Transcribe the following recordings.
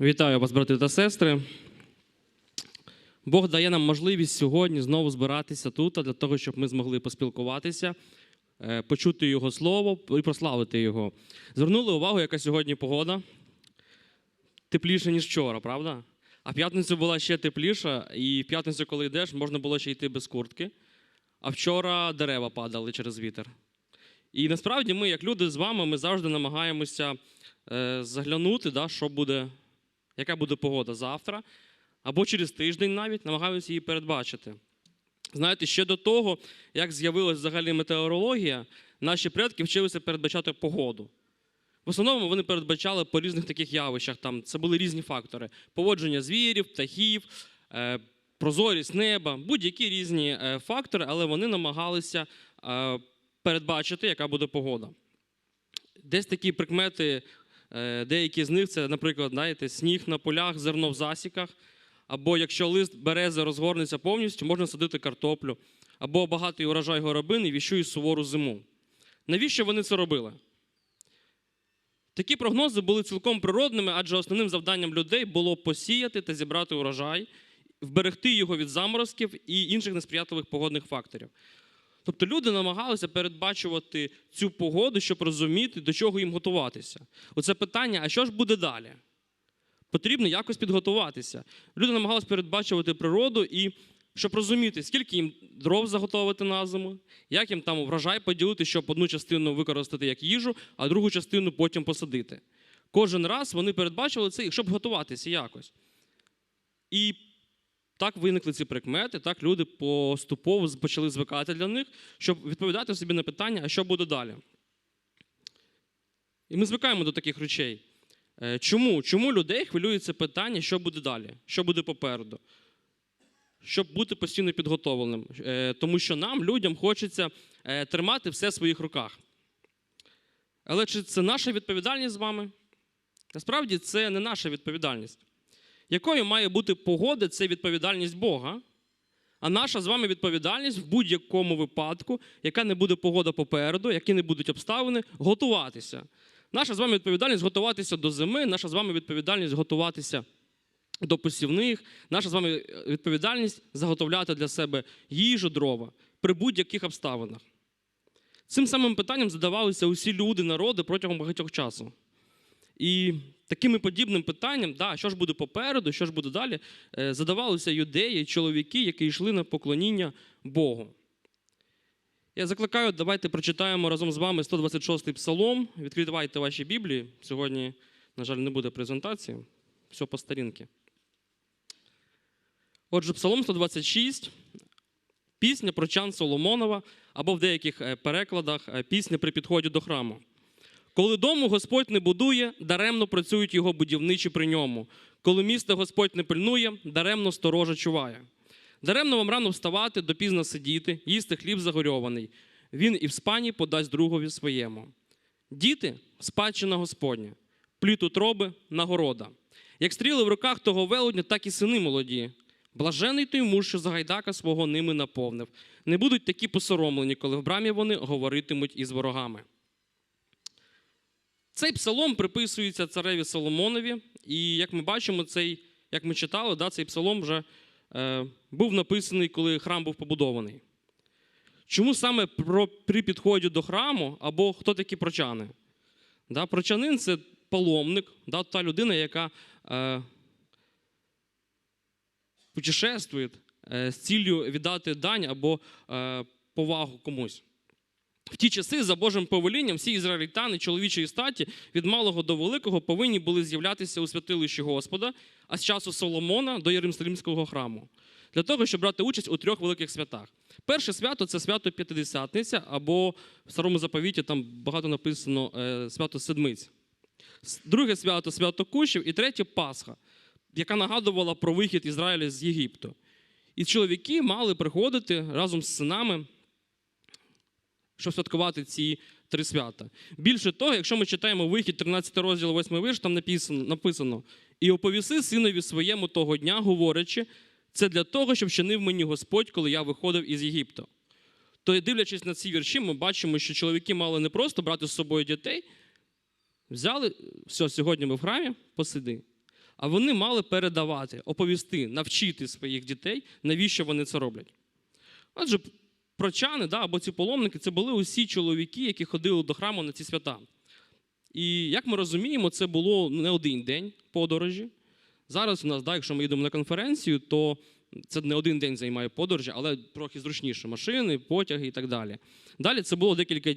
Вітаю вас, брати та сестри. Бог дає нам можливість сьогодні знову збиратися тут для того, щоб ми змогли поспілкуватися, е, почути Його слово і прославити Його. Звернули увагу, яка сьогодні погода. Тепліше, ніж вчора, правда? А п'ятницю була ще тепліша, і в п'ятницю, коли йдеш, можна було ще йти без куртки. А вчора дерева падали через вітер. І насправді ми, як люди з вами, ми завжди намагаємося е, заглянути, да, що буде, яка буде погода завтра, або через тиждень навіть намагаємося її передбачити. Знаєте, ще до того, як з'явилася взагалі метеорологія, наші предки вчилися передбачати погоду. В основному вони передбачали по різних таких явищах. Там це були різні фактори: поводження звірів, птахів, е, прозорість неба, будь-які різні е, фактори, але вони намагалися е, передбачити, яка буде погода. Десь такі прикмети, деякі з них це, наприклад, знаєте, сніг на полях, зерно в засіках. Або якщо лист берези розгорнеться повністю, можна садити картоплю, або багатий урожай горобини віщує сувору зиму. Навіщо вони це робили? Такі прогнози були цілком природними, адже основним завданням людей було посіяти та зібрати урожай, вберегти його від заморозків і інших несприятливих погодних факторів. Тобто люди намагалися передбачувати цю погоду, щоб розуміти, до чого їм готуватися. Оце питання: а що ж буде далі? Потрібно якось підготуватися. Люди намагалися передбачувати природу і щоб розуміти, скільки їм дров заготовити на зиму, як їм там врожай поділити, щоб одну частину використати як їжу, а другу частину потім посадити. Кожен раз вони передбачували це, щоб готуватися якось. І так виникли ці прикмети, так люди поступово почали звикати для них, щоб відповідати собі на питання, а що буде далі. І ми звикаємо до таких речей. Е, Чому? Чому людей хвилюється питання, що буде далі, що буде попереду? Щоб бути постійно підготовленим. Е, Тому що нам, людям, хочеться е, тримати все в своїх руках. Але чи це наша відповідальність з вами? Насправді це не наша відповідальність. Якою має бути погода, це відповідальність Бога. А наша з вами відповідальність в будь-якому випадку, яка не буде погода попереду, які не будуть обставини, готуватися. Наша з вами відповідальність готуватися до зими, наша з вами відповідальність готуватися до посівних, наша з вами відповідальність заготовляти для себе їжу, дрова при будь-яких обставинах. Цим самим питанням задавалися усі люди, народи протягом багатьох часу. І такими подібним питанням, да, що ж буде попереду, що ж буде далі, е, задавалися юдеї, чоловіки, які йшли на поклоніння Богу. Я закликаю, давайте прочитаємо разом з вами 126-й псалом. Відкривайте ваші Біблії. Сьогодні, на жаль, не буде презентації. Все по старінки. Отже, Псалом 126, пісня про чан Соломонова, або в деяких е, перекладах е, пісня при підході до храму. Коли дому Господь не будує, даремно працюють його будівничі при ньому. Коли місто Господь не пильнує, даремно сторожа чуває. Даремно вам рано вставати, допізно сидіти, їсти хліб загорьований. Він і в спані подасть другові своєму. Діти спадщина Господня, плід утроби нагорода. Як стріли в руках того велудня, так і сини молоді. Блажений той муж, що загайдака свого ними наповнив. Не будуть такі посоромлені, коли в брамі вони говоритимуть із ворогами. Цей псалом приписується цареві Соломонові, і як ми бачимо, цей, як ми читали, да, цей псалом вже е, був написаний, коли храм був побудований. Чому саме про, при підході до храму або хто такі прочани? Да, прочанин це паломник, да, та людина, яка е, путешествує е, з ціллю віддати дань або е, повагу комусь. В ті часи, за Божим повелінням, всі ізраїльтани чоловічої статі від малого до великого повинні були з'являтися у святилищі Господа, а з часу Соломона до Єрусалимського храму, для того, щоб брати участь у трьох великих святах. Перше свято це свято П'ятидесятниця, або в старому заповіті там багато написано е, свято Седмиць. Друге свято свято Кущів, і третє Пасха, яка нагадувала про вихід Ізраїля з Єгипту. І чоловіки мали приходити разом з синами щоб святкувати ці три свята. Більше того, якщо ми читаємо вихід 13 розділ 8 вірш, там написано, написано: і оповіси синові своєму того дня, говорячи, це для того, щоб чинив мені Господь, коли я виходив із Єгипту. То, дивлячись на ці вірші, ми бачимо, що чоловіки мали не просто брати з собою дітей, взяли, все, сьогодні ми в храмі, посиди. а вони мали передавати, оповісти, навчити своїх дітей, навіщо вони це роблять. Адже прочани да, або ці паломники це були усі чоловіки, які ходили до храму на ці свята. І як ми розуміємо, це було не один день подорожі. Зараз у нас, да, якщо ми їдемо на конференцію, то це не один день займає подорожі, але трохи зручніше машини, потяги і так далі. Далі це було декілька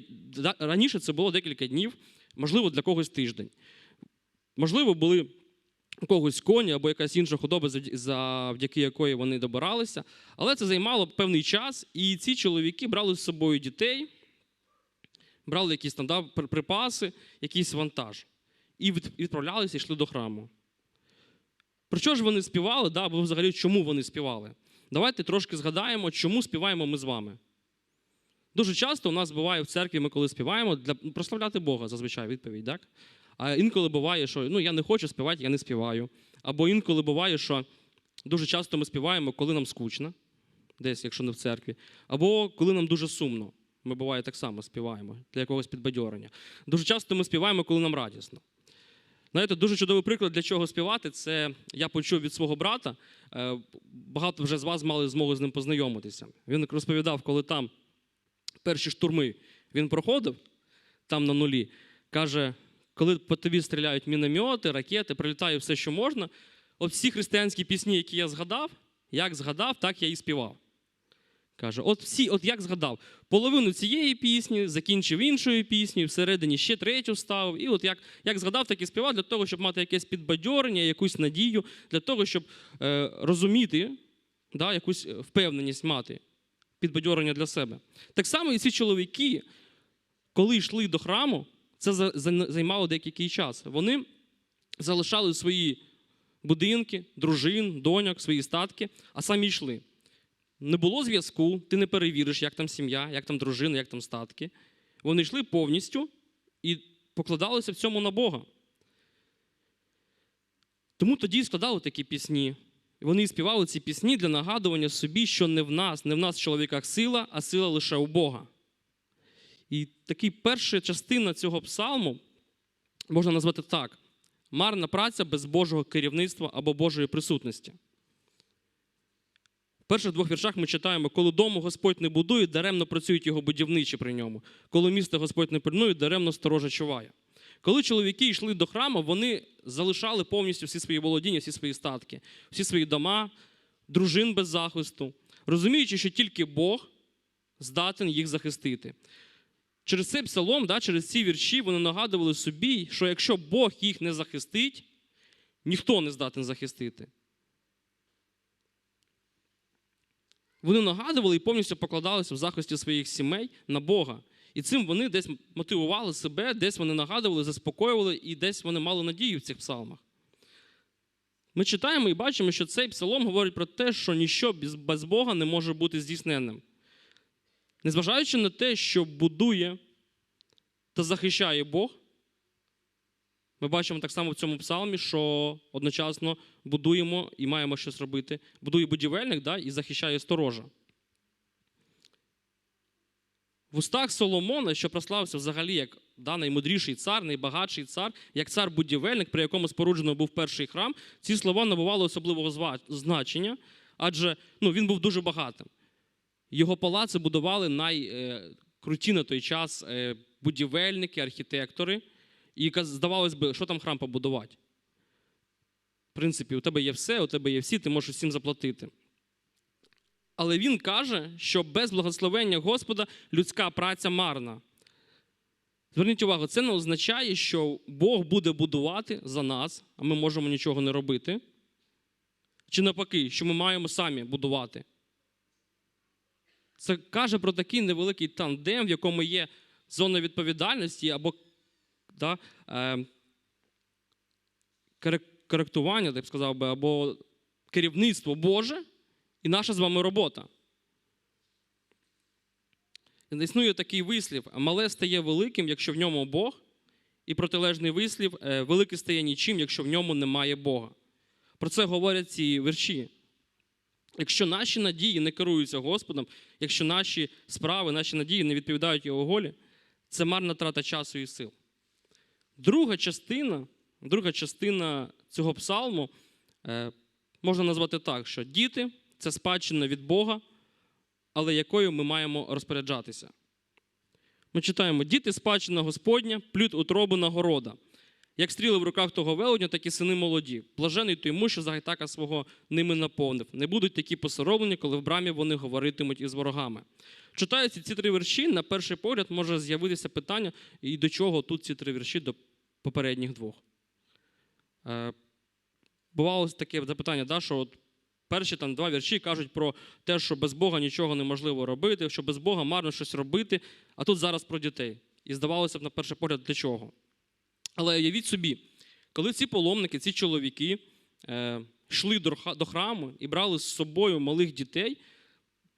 раніше це було декілька днів, можливо, для когось тиждень. Можливо, були когось коні або якась інша худоба, завдяки якої вони добиралися. Але це займало певний час, і ці чоловіки брали з собою дітей, брали якісь там да, припаси, якийсь вантаж. І відправлялися йшли до храму. Про що ж вони співали, да, або взагалі чому вони співали? Давайте трошки згадаємо, чому співаємо ми з вами. Дуже часто у нас буває в церкві, ми коли співаємо, для прославляти Бога зазвичай відповідь, так? А інколи буває, що ну, я не хочу співати, я не співаю. Або інколи буває, що дуже часто ми співаємо, коли нам скучно, десь, якщо не в церкві, або коли нам дуже сумно. Ми буває так само співаємо для якогось підбадьорення. Дуже часто ми співаємо, коли нам радісно. Знаєте, дуже чудовий приклад, для чого співати, це я почув від свого брата. Е, Багато вже з вас мали змогу з ним познайомитися. Він розповідав, коли там перші штурми він проходив, там на нулі, каже, коли по тобі стріляють міномети, ракети, прилітає все, що можна. От всі християнські пісні, які я згадав, як згадав, так я і співав. Каже, от всі, от як згадав, половину цієї пісні закінчив іншою піснею, всередині ще третю ставив. І от як, як згадав, так і співав для того, щоб мати якесь підбадьорення, якусь надію, для того, щоб е, розуміти, да, якусь впевненість мати, підбадьорення для себе. Так само і ці чоловіки, коли йшли до храму, це за- за- займало деякий час. Вони залишали свої будинки, дружин, доньок, свої статки, а самі йшли. Не було зв'язку, ти не перевіриш, як там сім'я, як там дружина, як там статки. Вони йшли повністю і покладалися в цьому на Бога. Тому тоді складали такі пісні. Вони співали ці пісні для нагадування собі, що не в нас, не в нас, чоловіках, сила, а сила лише у Бога. І така перша частина цього псалму можна назвати так: марна праця без Божого керівництва або Божої присутності. В перших двох віршах ми читаємо, коли дому Господь не будує, даремно працюють його будівничі при ньому. Коли місто Господь не пильнує, даремно сторожа чуває. Коли чоловіки йшли до храму, вони залишали повністю всі свої володіння, всі свої статки, всі свої дома, дружин без захисту, розуміючи, що тільки Бог здатен їх захистити. Через цей псалом, да, через ці вірші вони нагадували собі, що якщо Бог їх не захистить, ніхто не здатен захистити. Вони нагадували і повністю покладалися в захисті своїх сімей на Бога. І цим вони десь мотивували себе, десь вони нагадували, заспокоювали, і десь вони мали надію в цих псалмах. Ми читаємо і бачимо, що цей псалом говорить про те, що ніщо без- Бога не може бути здійсненним. Незважаючи на те, що будує та захищає Бог, ми бачимо так само в цьому псалмі, що одночасно будуємо і маємо щось робити. Будує будівельник да, і захищає сторожа. В устах Соломона, що прославився взагалі як да, наймудріший цар, найбагатший цар, як цар-будівельник, при якому споруджено був перший храм, ці слова набували особливого значення, адже ну, він був дуже багатим. Його палаци будували найкруті на той час е, будівельники, архітектори. І здавалось би, що там храм побудувати? В принципі, у тебе є все, у тебе є всі, ти можеш усім заплатити. Але він каже, що без благословення Господа людська праця марна. Зверніть увагу, це не означає, що Бог буде будувати за нас, а ми можемо нічого не робити. Чи навпаки, що ми маємо самі будувати. Це каже про такий невеликий тандем, в якому є зона відповідальності або да, е, коректування, так сказав би, або керівництво Боже і наша з вами робота. Існує такий вислів: мале стає великим, якщо в ньому Бог, і протилежний вислів е, велике стає нічим, якщо в ньому немає Бога. Про це говорять ці вірші. Якщо наші надії не керуються Господом, якщо наші справи, наші надії не відповідають Його волі, це марна трата часу і сил. Друга частина друга частина цього псалму е, можна назвати так, що діти це спадщина від Бога, але якою ми маємо розпоряджатися. Ми читаємо: діти спадщина Господня, плід утроби нагорода. Як стріли в руках того велетня, так і сини молоді. Блажений той йому, що загайтака свого ними наповнив. Не будуть такі посороблені, коли в брамі вони говоритимуть із ворогами. Читаючи ці три вірші, на перший погляд може з'явитися питання, і до чого тут ці три вірші до попередніх двох. Е, бувало таке запитання, да, що от перші там два вірші кажуть про те, що без Бога нічого неможливо робити, що без Бога марно щось робити, а тут зараз про дітей. І здавалося б, на перший погляд, для чого. Але уявіть собі, коли ці паломники, ці чоловіки е, йшли до, храму і брали з собою малих дітей,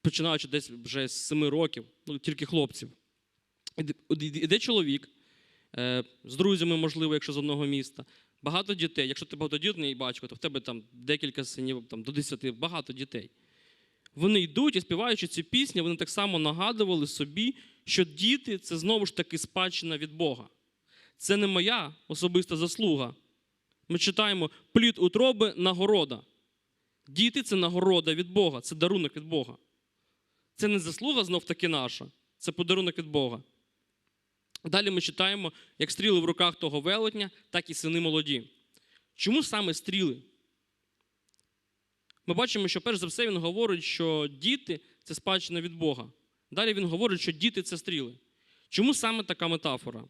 починаючи десь вже з 7 років, ну тільки хлопців. Іде- чоловік е, з друзями, можливо, якщо з одного міста, багато дітей. Якщо ти багатодітний батько, то в тебе там декілька синів, там, до 10, багато дітей. Вони йдуть і співаючи ці пісні, вони так само нагадували собі, що діти це знову ж таки спадщина від Бога. Це не моя особиста заслуга. Ми читаємо плід утроби нагорода. Діти це нагорода від Бога, це дарунок від Бога. Це не заслуга знов таки наша, це подарунок від Бога. Далі ми читаємо, як стріли в руках того велетня, так і сини молоді. Чому саме стріли? Ми бачимо, що перш за все він говорить, що діти це спадщина від Бога. Далі він говорить, що діти це стріли. Чому саме така метафора?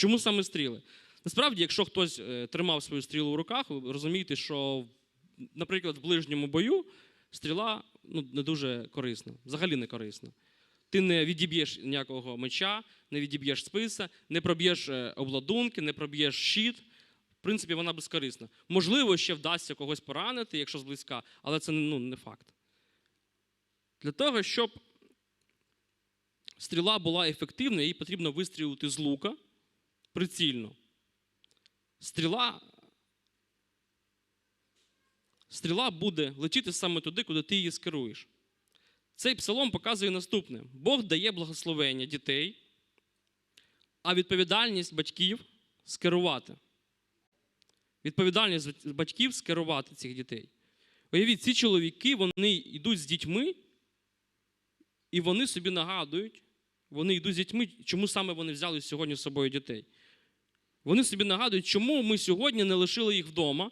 Чому саме стріли? Насправді, якщо хтось е, тримав свою стрілу в руках, ви розумієте, що, наприклад, в ближньому бою стріла ну, не дуже корисна, взагалі не корисна. Ти не відіб'єш ніякого меча, не відіб'єш списа, не проб'єш е, обладунки, не проб'єш щит. В принципі, вона безкорисна. Можливо, ще вдасться когось поранити, якщо зблизька, але це ну, не факт. Для того, щоб стріла була ефективною, їй потрібно вистрілити з лука прицільно. Стріла, стріла буде летіти саме туди, куди ти її скеруєш. Цей псалом показує наступне: Бог дає благословення дітей, а відповідальність батьків скерувати. Відповідальність батьків скерувати цих дітей. Уявіть, ці чоловіки вони йдуть з дітьми, і вони собі нагадують, вони йдуть з дітьми, чому саме вони взяли сьогодні з собою дітей. Вони собі нагадують, чому ми сьогодні не лишили їх вдома.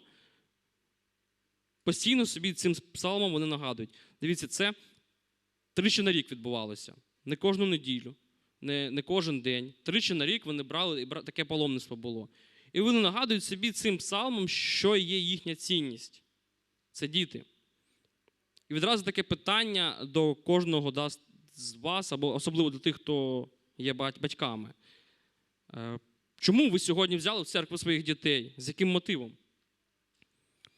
Постійно собі цим псалмом вони нагадують. Дивіться, це тричі на рік відбувалося. Не кожну неділю, не, не кожен день. Тричі на рік вони брали, і таке паломництво було. І вони нагадують собі цим псалмом, що є їхня цінність. Це діти. І відразу таке питання до кожного з вас, або особливо до тих, хто є батьками. Чому ви сьогодні взяли в церкву своїх дітей? З яким мотивом?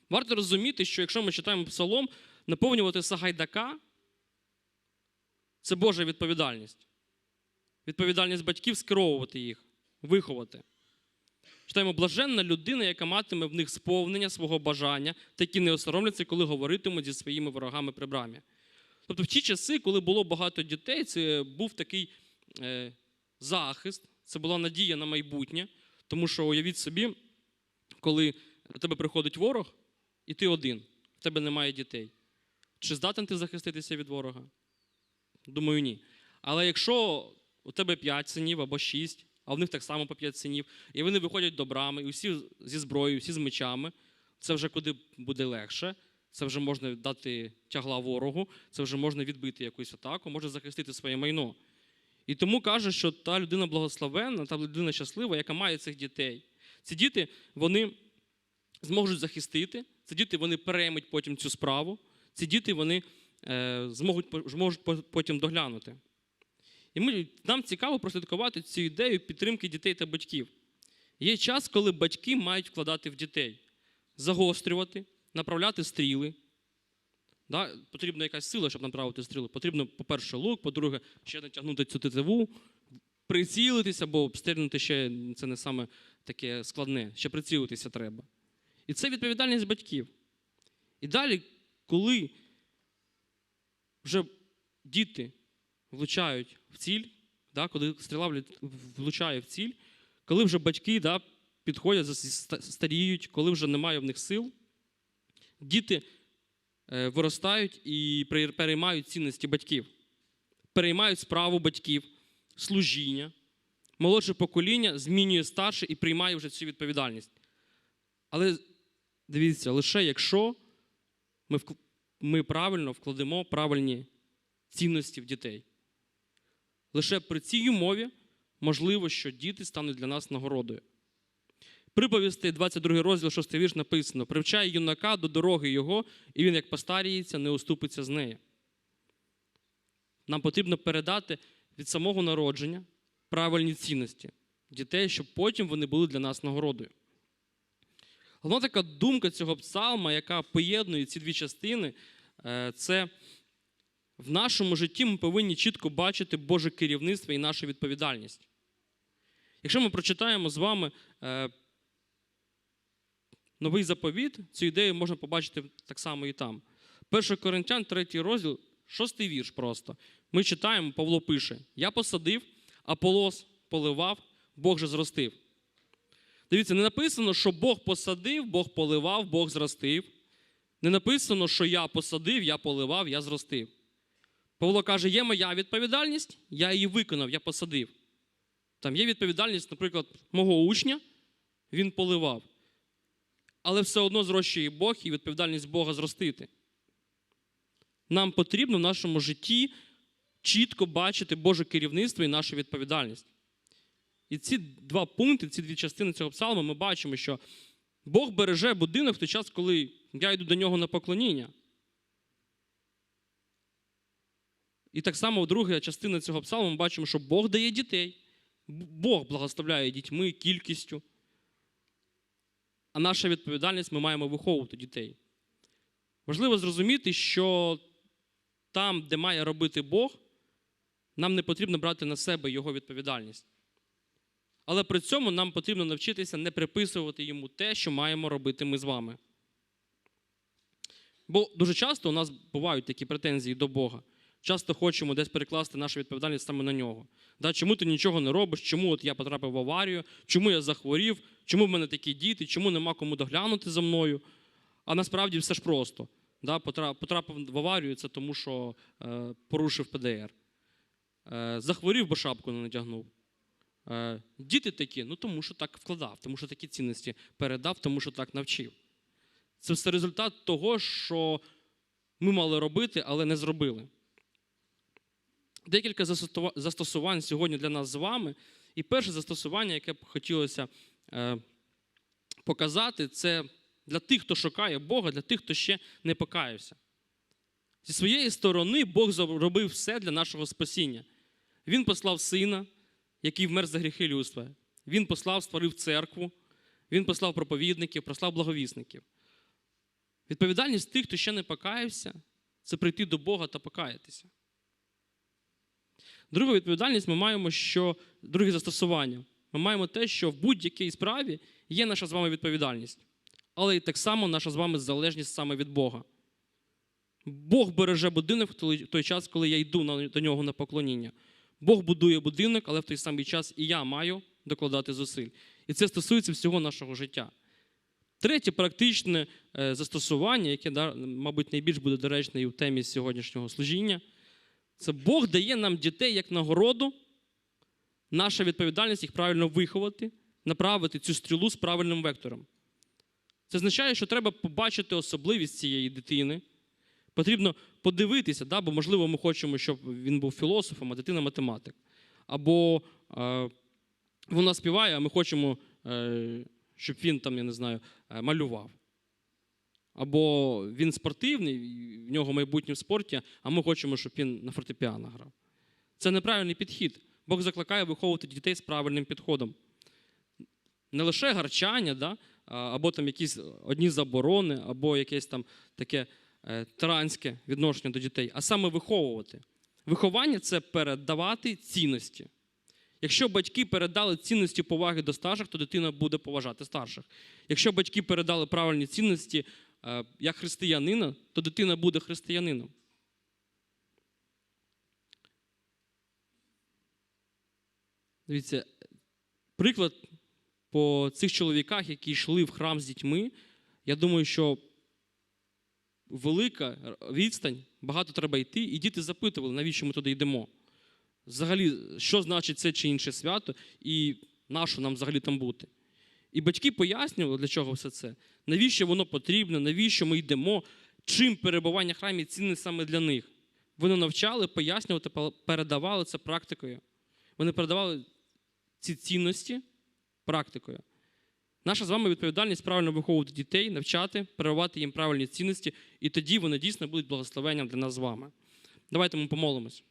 Варто розуміти, що якщо ми читаємо псалом, наповнювати Сагайдака це Божа відповідальність. Відповідальність батьків скеровувати їх, виховати. Читаємо, блаженна людина, яка матиме в них сповнення свого бажання, такі не осоромляться, коли говоритимуть зі своїми ворогами при брамі. Тобто, в ті часи, коли було багато дітей, це був такий е, захист, це була надія на майбутнє. Тому що уявіть собі, коли до тебе приходить ворог, і ти один, в тебе немає дітей. Чи здатен ти захиститися від ворога? Думаю, ні. Але якщо у тебе 5 синів або 6, а в них так само по 5 синів, і вони виходять до брами, і всі зі зброєю, всі з мечами, це вже куди буде легше. Це вже можна дати тягла ворогу, це вже можна відбити якусь атаку, може захистити своє майно. І тому каже, що та людина благословенна, та людина щаслива, яка має цих дітей. Ці діти вони зможуть захистити, ці діти вони переймуть потім цю справу, ці діти вони е, зможуть, зможуть потім доглянути. І ми, нам цікаво прослідкувати цю ідею підтримки дітей та батьків. Є час, коли батьки мають вкладати в дітей, загострювати, направляти стріли. Да? Потрібна якась сила, щоб направити стріли. Потрібно, по-перше, лук, по-друге, ще натягнути цю тетиву, прицілитися, бо обстрілювати ще це не саме таке складне, ще прицілитися треба. І це відповідальність батьків. І далі, коли вже діти влучають в ціль, да, коли стріла влучає в ціль, коли вже батьки да, підходять, старіють, коли вже немає в них сил, діти виростають і переймають цінності батьків, переймають справу батьків, служіння. Молодше покоління змінює старше і приймає вже цю відповідальність. Але дивіться, лише якщо ми, ми правильно вкладемо правильні цінності в дітей. Лише при цій умові можливо, що діти стануть для нас нагородою. Приповісти, 22 розділ, 6 вірш написано: привчай юнака до дороги його, і він, як постаріється, не уступиться з неї. Нам потрібно передати від самого народження правильні цінності дітей, щоб потім вони були для нас нагородою. Головна така думка цього псалма, яка поєднує ці дві частини, е, це в нашому житті ми повинні чітко бачити Боже керівництво і нашу відповідальність. Якщо ми прочитаємо з вами е, новий заповіт, цю ідею можна побачити так само і там. 1 Коринтян, 3 розділ, 6 вірш просто. Ми читаємо, Павло пише: Я посадив, Аполос поливав, Бог же зростив. Дивіться, не написано, що Бог посадив, Бог поливав, Бог зростив. Не написано, що я посадив, я поливав, я зростив. Павло каже, є моя відповідальність, я її виконав, я посадив. Там є відповідальність, наприклад, мого учня, він поливав. Але все одно зрощує Бог і відповідальність Бога зростити. Нам потрібно в нашому житті чітко бачити Боже керівництво і нашу відповідальність. І ці два пункти, ці дві частини цього псалму, ми бачимо, що Бог береже будинок в той час, коли я йду до нього на поклоніння. І так само друга частина цього псалму ми бачимо, що Бог дає дітей. Бог благословляє дітьми кількістю. А наша відповідальність ми маємо виховувати дітей. Важливо зрозуміти, що там, де має робити Бог, нам не потрібно брати на себе його відповідальність. Але при цьому нам потрібно навчитися не приписувати йому те, що маємо робити ми з вами. Бо дуже часто у нас бувають такі претензії до Бога. Часто хочемо десь перекласти нашу відповідальність саме на нього. Да, чому ти нічого не робиш? Чому от я потрапив в аварію? Чому я захворів? Чому в мене такі діти? Чому нема кому доглянути за мною? А насправді все ж просто. Да, потрапив в аварію, це тому, що е, порушив ПДР. Е, захворів, бо шапку не надягнув. Е, діти такі, ну тому що так вкладав, тому що такі цінності передав, тому що так навчив. Це все результат того, що ми мали робити, але не зробили. Декілька застосувань сьогодні для нас з вами. І перше застосування, яке б хотілося е, показати, це для тих, хто шукає Бога, для тих, хто ще не покаявся. Зі своєї сторони Бог зробив все для нашого спасіння. Він послав сина, який вмер за гріхи людства. Він послав, створив церкву, він послав проповідників, послав благовісників. Відповідальність тих, хто ще не покаявся, це прийти до Бога та покаятися. Друга відповідальність ми маємо, що друге застосування. Ми маємо те, що в будь-якій справі є наша з вами відповідальність, але і так само наша з вами залежність саме від Бога. Бог береже будинок в той- час, коли я йду до нього на поклоніння. Бог будує будинок, але в той самий час і я маю докладати зусиль. І це стосується всього нашого життя. Третє практичне е, застосування, яке, мабуть, найбільш буде доречне і в темі сьогоднішнього служіння, це Бог дає нам дітей як нагороду. Наша відповідальність їх правильно виховати, направити цю стрілу з правильним вектором. Це означає, що треба побачити особливість цієї дитини. Потрібно подивитися, да, бо, можливо, ми хочемо, щоб він був філософом, а дитина математик. Або е, вона співає, а ми хочемо, е, щоб він там, я не знаю, е, малював. Або він спортивний, в нього майбутнє в спорті, а ми хочемо, щоб він на фортепіано грав. Це неправильний підхід. Бог закликає виховувати дітей з правильним підходом. Не лише гарчання, да, або там якісь одні заборони, або якесь там таке е, тиранське відношення до дітей, а саме виховувати. Виховання це передавати цінності. Якщо батьки передали цінності поваги до старших, то дитина буде поважати старших. Якщо батьки передали правильні цінності е, як християнина, то дитина буде християнином. Дивіться, приклад по цих чоловіках, які йшли в храм з дітьми, я думаю, що велика відстань, багато треба йти, і діти запитували, навіщо ми туди йдемо. Взагалі, що значить це чи інше свято, і на що нам взагалі там бути. І батьки пояснювали, для чого все це, навіщо воно потрібно, навіщо ми йдемо, чим перебування в храмі цінне саме для них. Вони навчали, пояснювали, та передавали це практикою. Вони передавали ці цінності практикою. Наша з вами відповідальність правильно виховувати дітей, навчати, передавати їм правильні цінності, і тоді вони дійсно будуть благословенням для нас з вами. Давайте ми помолимось.